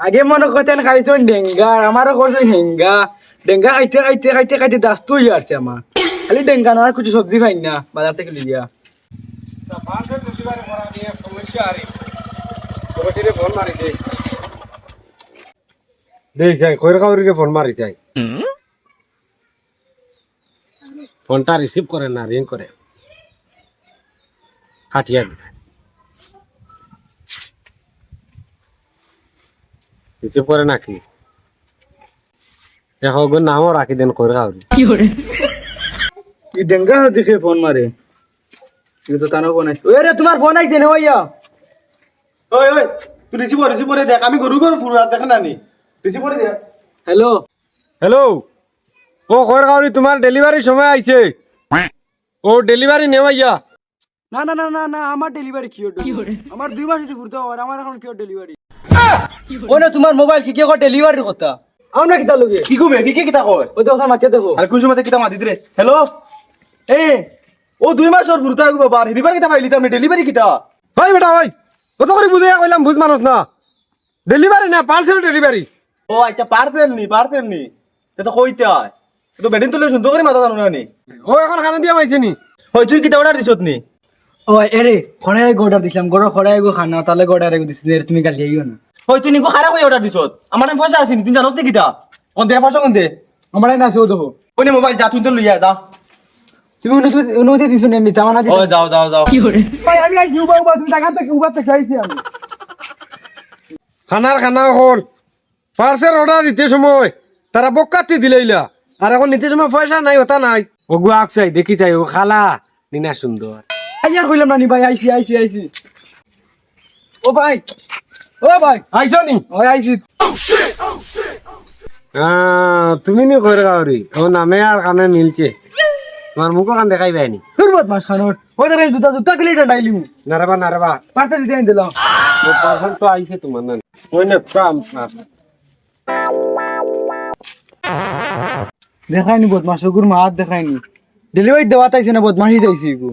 আগে মনে করতেন খাইছেন ডেঙ্গা আমারও করছেন হেঙ্গা। ডেঙ্গা খাইতে খাইতে খাইতে খাইতে দাস্ত হয়ে আসছে আমার। খালি ডেঙ্গা না আর কিছু সবজি খাই না বাজার থেকে লিয়া দেখ যাই কইর কাউরিকে ফোন মারি যাই। ফোনটা রিসিভ করে না রিং করে। কাটিয়া দে রিসিভ নাকি? দেখো গো নামও রাখি দেন কইর কাউরি এই ডেঙ্গা দেখে ফোন মারে কিন্তু তো তানো ফোন আইছে ওই রে তোমার ফোন আইছে না ভাইয়া ওই ওই তুই রিসিভ করে রিসিভ করে দেখ আমি গরু গরু ফুল রাত দেখা নানি রিসিভ করে দেখ হ্যালো হ্যালো ও কইর কাউরি তোমার ডেলিভারি সময় আইছে ও ডেলিভারি নেওয়াইয়া না না না না না আমার ডেলিভারি কিও আমার দুই মাস হয়েছে ঘুরতে আমার এখন কিও ডেলিভারি তোমার মোবাইল কি কথা আমরা কিতা লগে? কি কবে কি কি কিতা কয়? ওই তো দেখো। আর কোন সময় কিতা মাতি দিরে হ্যালো এ ও দুই মাস ওর ফুরতা আগু বাবা ডেলিভারি কিতা পাইলি তুমি ডেলিভারি কিতা? ওই বেটা ওই কত করে বুঝে কইলাম বুঝ মানুষ না। ডেলিভারি না পার্সেল ডেলিভারি ও আচ্ছা পারতেন নি পারতেন নি। তে তো কইতে হয়। এ তো বেডিন তুলে সুন্দর করে মাথা জানো না নি? ও এখন খানা দিয়া মাইছে নি? ওই তুই কিতা অর্ডার দিছত নি? ও এরে খড়াই গোডার দিছিলাম। গড় খড়াই গো খানা গোডার গো দিছি এর তুমি কালি আইও না। ওই তুই নিকো খারাপ কই অর্ডার দিছত আমার টাইম পয়সা আসেনি তুই জানোস নি কিতা কোন দে পয়সা কোন দে আমার না আছে ও দেখো ওই নে মোবাইল যা তুই তো লইয়া যা। তুমি অনুমতি অনুমতি দিছো না মিতা মানা ও যাও যাও যাও। ভাই আমি আইছি উবা উবা তুমি টাকা থেকে উবা থেকে আইছি আমি। খানার খানা হল। পার্সেল অর্ডার দিতে সময় তারা বকাতি দিলেইলা আর এখন নিতে সময় পয়সা নাই ওটা নাই। ওগু আক চাই দেখি চাই ও খালা নিনা সুন্দর। আইয়া কইলাম না নি ভাই আইছি আইছি আইছি। ও ভাই ও ভাই। আইছো নি ওই আইছি। আহ, তুমি নি কইর গাওরি ও নামে আর কামে মিলছে। তোমার মুখ কান দেখাই পাইনি দুর্বত মাস খানোর ওই দেখে জুতা জুতা কিলে এটা ডাইলিমু নারেবা নারেবা পার্সেল দিতে দিলাম ও পার্সেল তো আইছে তোমার না। ওই না কাম দেখাইনি বদমাস ওগুর মা হাত দেখাইনি ডেলিভারি দেওয়া তাইছে না বদমাসি যাইছি এগু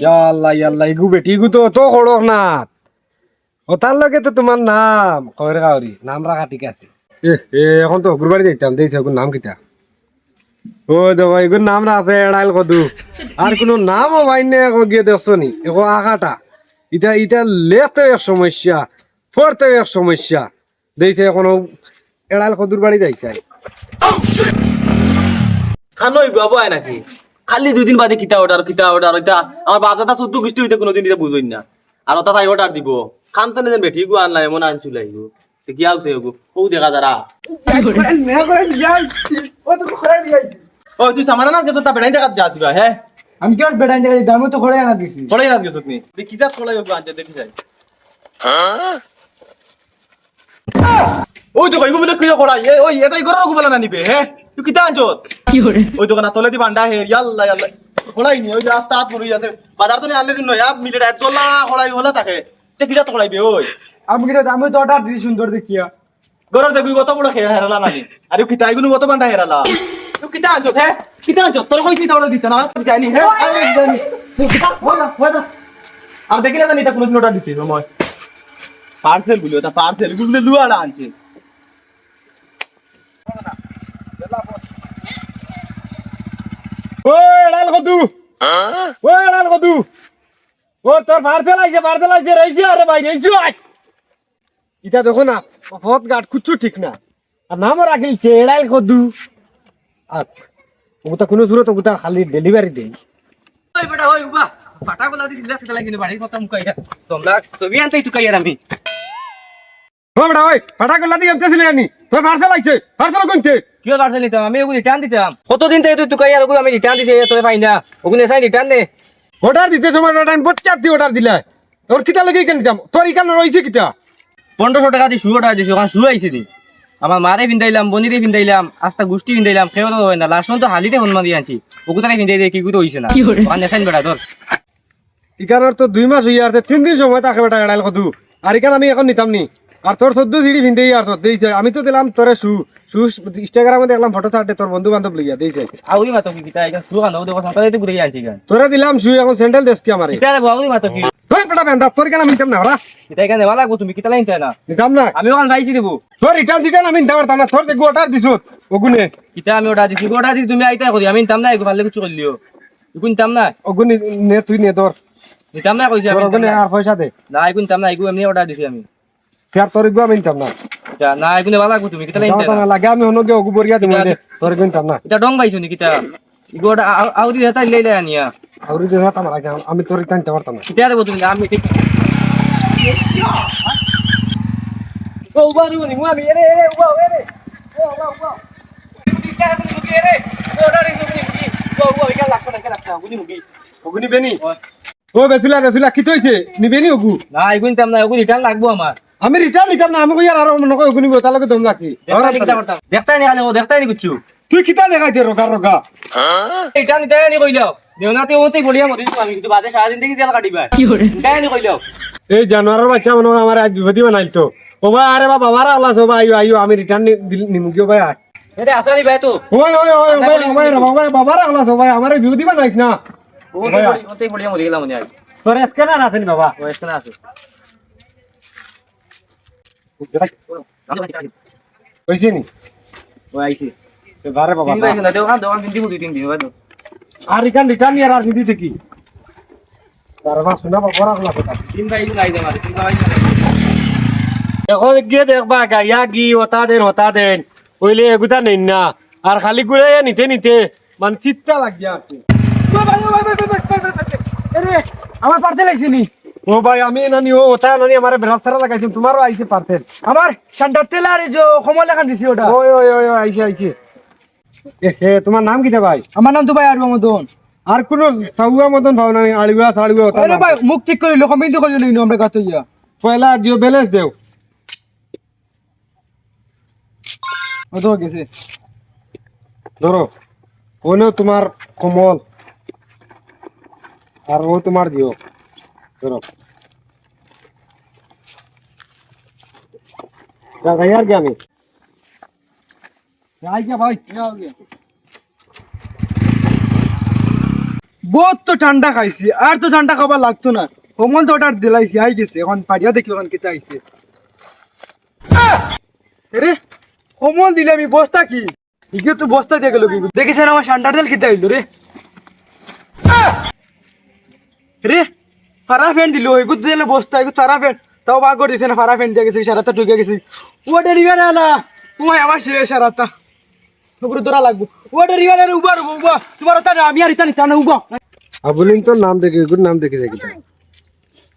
ইয়াল্লা ইয়াল্লা ইগু বেটি ইগু তো তো খড়ক না। ও তার লগে তো তোমার নাম নাম রাখা ঠিক আছে। এ এখন তো গুরবাড়ি যাইতাম দেইছে ওগুর নাম কিটা ও দেখো এগুর নাম আছে এড়াইল কদু। আর কোনো নামও বাইনে এখন গিয়ে দেখছ নি এখন আকাটা এক সমস্যা পড়তে এক সমস্যা। দেইছে এখন এড়াইল কদুর বাড়ি যাইছে খানোই বাবু আয় নাকি? খালি দুই দিন বাদে কিতা অর্ডার কিতা অর্ডার এটা আমার দাদা চোদ্দ গোষ্ঠী হইতে কোনোদিন এটা বুঝই না। আর ওটা তাই অর্ডার দিব। খান তো নেন বেঠি গো আনলাই মন আন চুলাই গো তে কি আউছে গো ও দেখা যারা মেয়া করে যাই ও তো খড়াই দিয়াইছি ও তুই সামানা না গেছ তা বেড়াই দেখা যাচ্ছি বা হ্যাঁ আমি কেউ বেড়াই দামি তো খড়াই আনা দিছি পড়াই রাত গেছ নি তুই কি গো আনতে দেখি যাই ওই তো কইগো বলে এ ওই এটাই করে বলে না নিবে হ্যাঁ তুই কিতা আনছত ওই দোকান তলে দি বান্ডা হে ইয়াল্লা ইয়াল্লা খোলাই নি ওই যে রাস্তা হাত পড়ে আছে বাজার তো নি আনলে নয় মিলে এক দোলা হলা থাকে তে কি জাত খোলাইবে ওই আমি কিন্তু আমি তো অর্ডার দিছি সুন্দর দেখিয়া গরর দেখবি কত বড় খেয়ে হেরালা নানি আরে কিতা এগুলো কত বান্ডা হেরালা তুই কিতা আনছত হ্যাঁ কিতা আনছত তোর কইছি তো অর্ডার দিতে না জানি হ্যাঁ আরে জানি তুই কিতা বলা বলা আর দেখি না জানি তা কোনো অর্ডার দিতে মই পার্সেলগুলো তা পার্সেলগুলো লুয়াড়া আনছে ও এড়াইল কদু ও এড়াইল কদু ও তোর পার্সেল আইছে পার্সেল আইছে রইছি আরে ভাই রইছি আয়। ইটা দেখো না পথ ঘাট কুচ্ছু ঠিক না। আর নামও রাখিলছে এড়াইল কদু। আর ওটা কোনো সুরত ওটা খালি ডেলিভারি দেই। ওই বেটা ওই উবা ফাটা গলা দিছিল সেটা লাগি বাড়ির কথা মুকাইয়া তোমরা ছবি আনতেই তুই কাইয়া আমি ও বেটা ওই ফাটা গলা দিয়ে আনতেছিলি আনি। তোর পার্সেল আইছে পার্সেল কোনতে? কিয় পার্সেল নিতাম আমি ওগুলো রিটার্ন দিতাম কতদিন থেকে তুই তুকাইয়া ওগুলো আমি রিটার্ন দিছে তোর পাই না। ওগুলো এসাই রিটার্ন দে। অর্ডার দিতে সময় টাইম বচ্চার দিয়ে অর্ডার দিলে। তোর কিতা লাগে কেন দিতাম? তোর ইকান রইছে কিতা? পনেরোশো টাকা দিয়ে শু অর্ডার দিছি ওখানে শু আইছে দি আমার মারে ফিন্দাইলাম বনিরে ফিন্দাইলাম আস্তা গোষ্ঠী ফিন্দাইলাম কেউ তো হয় না। লাস্ট তো হালিতে ফোন মারি আনছি। ওগুলো ফিন্দাই দিয়ে কি তো হইছে না? ওখানে এসাইন বেটা তোর। ইকানোর তো দুই মাস হইয়া আছে তিন দিন সময় তাকে বেটা এড়াইল কদু। আর ইকান আমি এখন নিতাম নি। আর তোর চোদ্দ সিঁড়ি ভিন্দে আর তোর দিয়েছে আমি তো দিলাম তোরে শু। ইনস্টাগ্রামে দেখলাম ফটো ছাড়তে তোর বন্ধু বান্ধব লিগিয়া দিয়েছে আউরি মাতো কি কিতা এখন শুরু কান দেখো সন্তানে ঘুরে আনছি গান তোরা দিলাম এখন স্যান্ডেল কি আমারে? কিতা দেখো আউরি মাতো কি? তোর বেটা বেন্দা তোর কেন আমি না ওরা? কিতা এখানে ভালো লাগবো তুমি কিতা লাইন না। নিতাম না? আমি ওখান পাইছি দেবো তোর রিটার্ন সিটার্ন আমি না তোর ওগুনে আমি ওটা দিছি দিছি তুমি আইতা করি আমি নিতাম না এগো ভালো কিছু করলিও এগো নিতাম না? ওগুনি নে তুই নে তোর নিতাম না কইছি আমি। আর পয়সা দে। না এগো নিতাম না এগো এমনি অর্ডার দিছি আমি। ফের তোর না না ভালো লাগবো তুমি কিতা লাইন নিতাম না লাগে আমি ওগু বরিয়া তোর না ডং নি কিতা এগো ওটা আউরি হেতা লইলে আনিয়া আউরি দে না আমার আগে আমি তোর এটা পারতাম না কিতা দেবো তুমি আমি ঠিক ও বারু নি মু আমি এরে এরে উবা এরে ও উবা উবা কিতা তুমি মুকি এরে অর্ডার দিছো তুমি মুকি উবা উবা একা লাগতো না একা লাগতো বুঝি মুকি ওগুনি বেনি ও বেসুলা বেসুলা কি হইছে নিবেনি ওগু না এগো নিতাম না এগো রিটার্ন লাগবো আমার আমি রিটার্ন নিতাম না আমি কই আর আর মনে কই ওগুনি তার লগে দম লাগছি দেখতাই নি কিতা করতাম দেখতাই নি ও দেখতাই নি কুচ্ছু তুই কিতা দেখাইতে রগা রগা এটা নিতে নি কইলাও দেওনাতে ওতেই বলিয়া মরিস আমি কিন্তু বাদে সারা জিন্দগি জেল কাটিবা। কি করে নিতে নি কইলাও এই জানোয়ারের বাচ্চা মনে আমার আজ বিপদি বানাইল তো ও ভাই আরে বাবা বাবারা আল্লাহ সবাই আইও আইও আমি রিটার্ন নিমুকিও ভাই আয় এটা আসানি ভাই তো? ওই ওই ওই ভাই ভাই বাবা বাবারা আল্লাহ সবাই আমার বিপদি বানাইছ না? ওতেই বলিয়া মরি গেলাম মনে আজ। তোর স্ক্যানার আছে নি বাবা? ও এখানে আছে। কইছে নি ও আইছি। বারে বাবা চিনি ভাই না দেও খান দেও খান দিন দুই তিন দিন আর রিটার্ন রিটার্ন নিয়ে আর দিদি কি? এখন গিয়ে দেখবা গাইয়া গি ওটা দেন ওটা দেন। ওইলে এগুতা নেন না। আর খালি ঘুরে নিতে নিতে। মানে চিত্তা লাগিয়া আছে। আরে আমার পার্সেল আইছে নি। ও ভাই আমি নানি ও ওটা নানি আমার বেড়াত সারা লাগাইছি তোমারও আইছে পারতেন আমার শান্টার তেল যে কমল লেখান দিছি ওটা। ওই ওই ওই আইছে আইছে। এ তোমার নাম কিটা ভাই? আমার নাম তো ভাই আরবা মদন। আর কোনো সাউয়া মতন ভাও না আলিবা সাড়িবা ওটা আরে ভাই মুখ ঠিক করিল কমিন্দি করিল নিন আমরা গাত ইয়া পয়লা জিও ব্যালেন্স দেও। ও তো গেছে। ধরো। ওনো তোমার কমল। আর ও তোমার জিও ধরো। यार क्या मैं आई क्या भाई বহুত তো ঠান্ডা খাইছি আর তো ঠান্ডা খাবার লাগতো না কমল তো অর্ডার দিলাইছি আই গেছে এখন পাড়িয়া দেখি ওখান কেটে আইছে আরে কমল দিলে আমি বস্তা কি ইকে তো বস্তা দিয়ে গেল কি দেখেছেন আমার শান্টার তেল কেটে আইলো রে রে ফারা ফ্যান দিল এগু দিলে বস্তা এগু সারা ফ্যান তাও বা করে দিছে না ফারা ফ্যান দিয়ে গেছে সারাটা ঢুকে গেছে ও ডেলিভারি আলা তোমার আমার শেষ সারাটা উপরে দৌড়া লাগবো ও ডেলিভারি উবার উবা তোমার না, আমি আর ইতা নিতা না উবা আবুলিন তো নাম দেখে এগুর নাম দেখে দেখি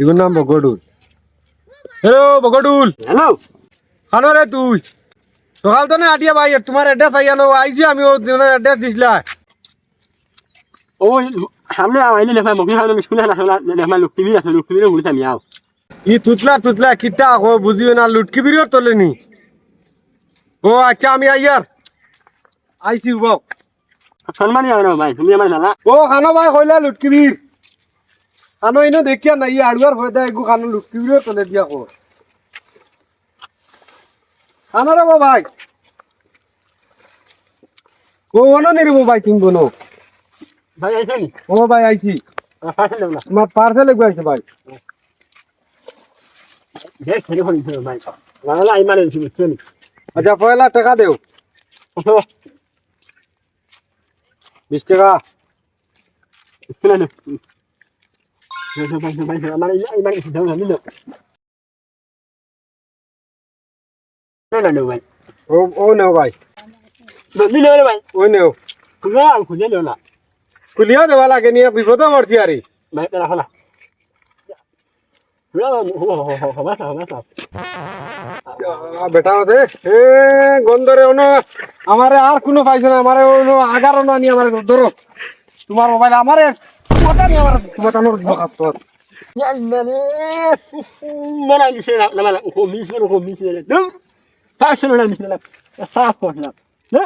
এগুর নাম বগডুল হ্যালো বগডুল হ্যালো খানো রে তুই সকাল তো না আটিয়া ভাই তোমার অ্যাড্রেস আইয়ানো আইছি আমি ও অ্যাড্রেস দিছিলা Ôi, hắn là ấy là phải một cái hai mươi là là là mà lục TV ই তুতলা তুতলা কিতা? ও বুঝিও না লুটকি বিরিও তোলেনি। ও আচ্ছা আমি আইয়ার আইছি বক mà nhiều nào mày, không biết ও খানো ভাই কইলা লুটকি বির খানো ইনো দেখিয়া নাই আড়ুয়ার হয়ে দেয় এগু খানো লুটকি বিরিও তোলে দিয়া কো। খানো রে ভাই। ও অনো নিরিব ভাই কিনবো নো? Phải ấy thôi. ও ভাই আইছি là. পার্সেল এগু আইছে ভাই। আচ্ছা পয়লা টাকা দেও বিশ টাকা. ও নেও ভাই. ও নেও. কুলিয়া দেওয়া লাগে নিয়ে বিপদে মরছি আরে đây là বেটা এ গন্ধরে অন আমারে আর কোনো পাইছে না আমারে অন আগার না নি আমারে ধরো তোমার মোবাইল আমারে ওটা নি আমার তোমার বকাত তোর sila na mi sila. Ha ko na. Na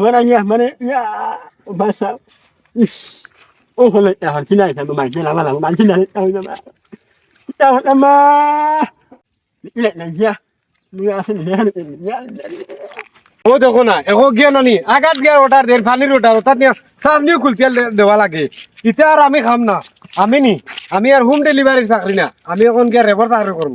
mana ya mana ya basa. Is. Oh hola ya har kina ta ma kina mana ma kina ta ma. Ya na ma. Ila na ya. Ni ya sin ya ya. ও দেখো না এখন গিয়ে নানি আগাত গিয়ে ওটার দেন পানির ওটার অর্থাৎ নিয়ে চাটনিও খুলতে দেওয়া লাগে ইটা আর আমি খাম না আমি নি আমি আর হোম ডেলিভারির চাকরি না আমি এখন গিয়ে রেবর চাকরি করব